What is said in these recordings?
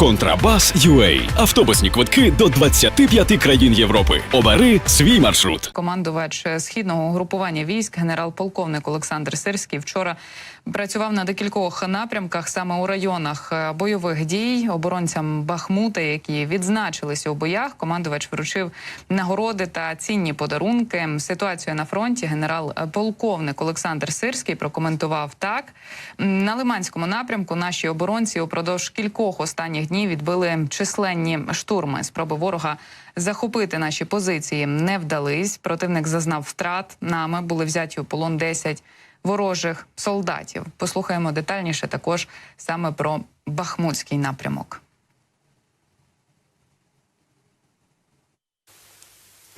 Контрабас UA. Автобусні квитки до 25 країн Європи. Обери свій маршрут. Командувач східного угрупування військ, генерал-полковник Олександр Сирський, вчора працював на декількох напрямках саме у районах е, бойових дій. Оборонцям Бахмута, які відзначилися у боях. Командувач вручив нагороди та цінні подарунки. Ситуацію на фронті генерал-полковник Олександр Сирський прокоментував так: на Лиманському напрямку наші оборонці упродовж кількох останніх днів відбили численні штурми. Спроби ворога захопити наші позиції не вдались. Противник зазнав втрат. Нами були взяті у полон 10 ворожих солдатів. Послухаємо детальніше також саме про Бахмутський напрямок.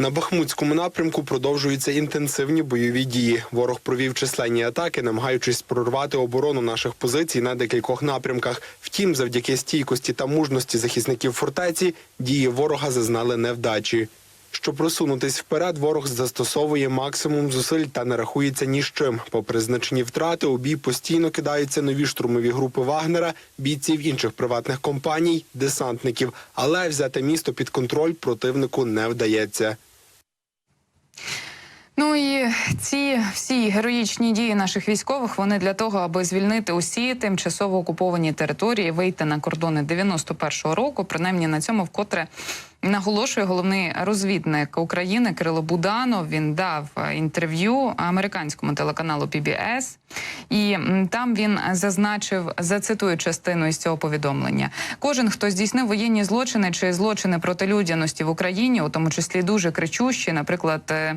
На Бахмутському напрямку продовжуються інтенсивні бойові дії. Ворог провів численні атаки, намагаючись прорвати оборону наших позицій на декількох напрямках. Втім, завдяки стійкості та мужності захисників фортеці дії ворога зазнали невдачі. Щоб просунутись вперед, ворог застосовує максимум зусиль та не рахується ні з чим. Попри значні втрати, у бій постійно кидаються нові штурмові групи Вагнера, бійців інших приватних компаній, десантників. Але взяти місто під контроль противнику не вдається. Ну і ці всі героїчні дії наших військових вони для того, аби звільнити усі тимчасово окуповані території, вийти на кордони 91-го року. Принаймні на цьому вкотре наголошує головний розвідник України Кирило Буданов. Він дав е, інтерв'ю американському телеканалу PBS, і там він зазначив, зацитую частину із цього повідомлення: кожен, хто здійснив воєнні злочини чи злочини проти людяності в Україні, у тому числі дуже кричущі, наприклад, е,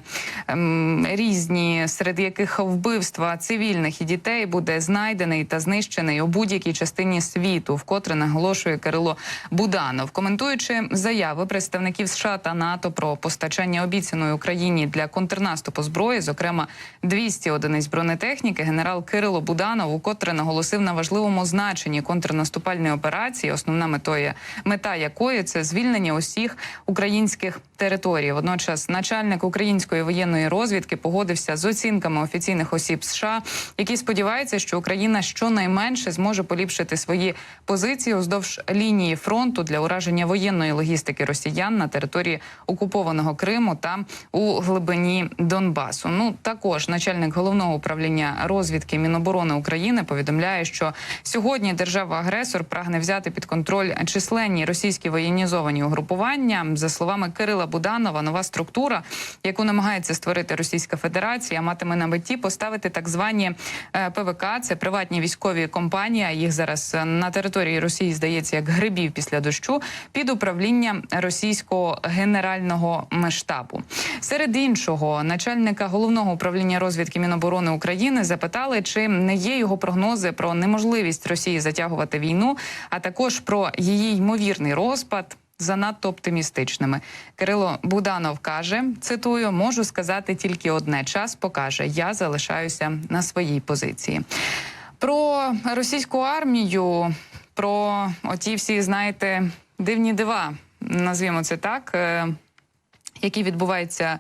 різні, серед яких вбивства цивільних і дітей буде знайдений та знищений у будь-якій частині світу, вкотре наголошує Кирило Буданов, коментуючи заяви представників США та НАТО про постачання обіцяної Україні для контрнаступу зброї, зокрема 200 одиниць бронетехніки, генерал Кирило Буданов укотре наголосив на важливому значенні контрнаступальної операції, основна метою мета якої це звільнення усіх українських територій. Водночас, начальник української воєнної розвідки погодився з оцінками офіційних осіб США, які сподіваються, що Україна щонайменше зможе поліпшити свої позиції уздовж лінії фронту для ураження воєнної логістики росіян на території окупованого Криму та у глибині Донбасу. Ну також начальник головного управління розвідки Міноборони України повідомляє, що сьогодні держава-агресор прагне взяти під контроль численні російські воєнізовані угрупування. За словами Кирила Буданова, нова структура, яку намагається створити Російська Федерація, матиме на меті поставити так звані е, ПВК. Це приватні військові компанії. Їх зараз е, на території Росії здається як грибів після дощу під управління російського генерального штабу. Серед іншого, начальника головного управління розвідки Міноборони України запитали, чи не є його прогнози про неможливість Росії затягувати війну, а також про її ймовірний розпад. Занадто оптимістичними Кирило Буданов каже: цитую, можу сказати тільки одне: час покаже. Я залишаюся на своїй позиції. Про російську армію, про оті всі, знаєте, дивні дива, назвімо це так. е, які відбуваються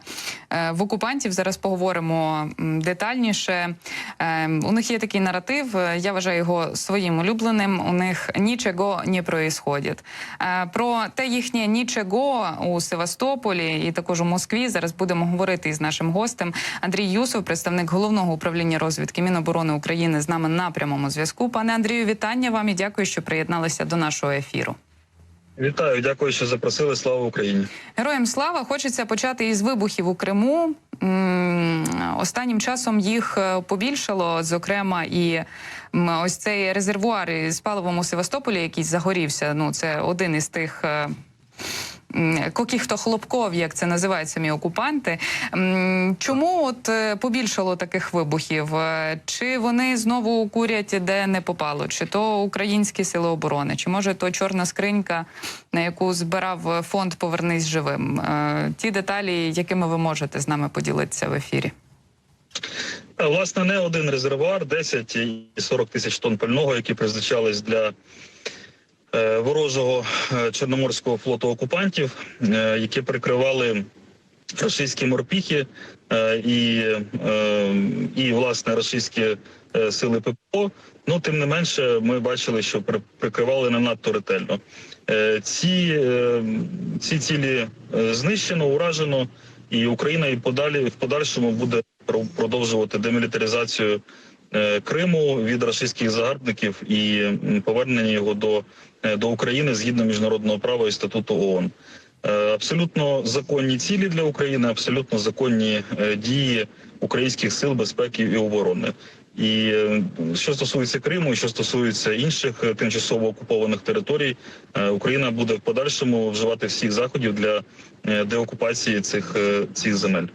е, в окупантів. Зараз поговоримо детальніше. Е, у них є такий наратив. Я вважаю його своїм улюбленим. У них нічого не проїсходить. Про те їхнє нічого у Севастополі і також у Москві. Зараз будемо говорити із нашим гостем. Андрій Юсов, представник головного управління розвідки Міноборони України, з нами на прямому зв'язку. Пане Андрію, вітання вам і дякую, що приєдналися до нашого ефіру. Вітаю, дякую, що запросили. Слава Україні. Героям слава хочеться почати із вибухів у Криму. Останнім часом їх е, побільшало. Зокрема, і ось цей резервуар із паливом у Севастополі, який загорівся. Ну, це один із тих. М, Каких-то хлопков, як це називають самі окупанти. Чому от е, побільшало таких вибухів? Е, Чи вони знову курять де не попало? Чи то українські сили оборони? Чи може то чорна скринька, на яку збирав фонд Повернись живим? Е, Ті деталі, якими ви можете з нами поділитися в ефірі? Власне, не один резервуар, 10 і 40 тисяч тонн пального, які призначались для ворожого е, Чорноморського флоту окупантів, е, які прикривали російські морпіхи е, і, е, і власне російські е, сили ППО. Ну тим не менше, ми бачили, що при- прикривали не надто ретельно. Е, Ці, е, ці цілі е, знищено, уражено, і Україна і подалі в подальшому буде про- продовжувати демілітаризацію е, Криму від російських загарбників і повернення його до, е, до України згідно міжнародного права і статуту ООН. Е, Абсолютно законні цілі для України, абсолютно законні е, дії українських сил безпеки і оборони. І е, що стосується Криму, і що стосується інших е, тимчасово окупованих територій, е, Україна буде в подальшому вживати всіх заходів для е, деокупації цих, е, цих земель.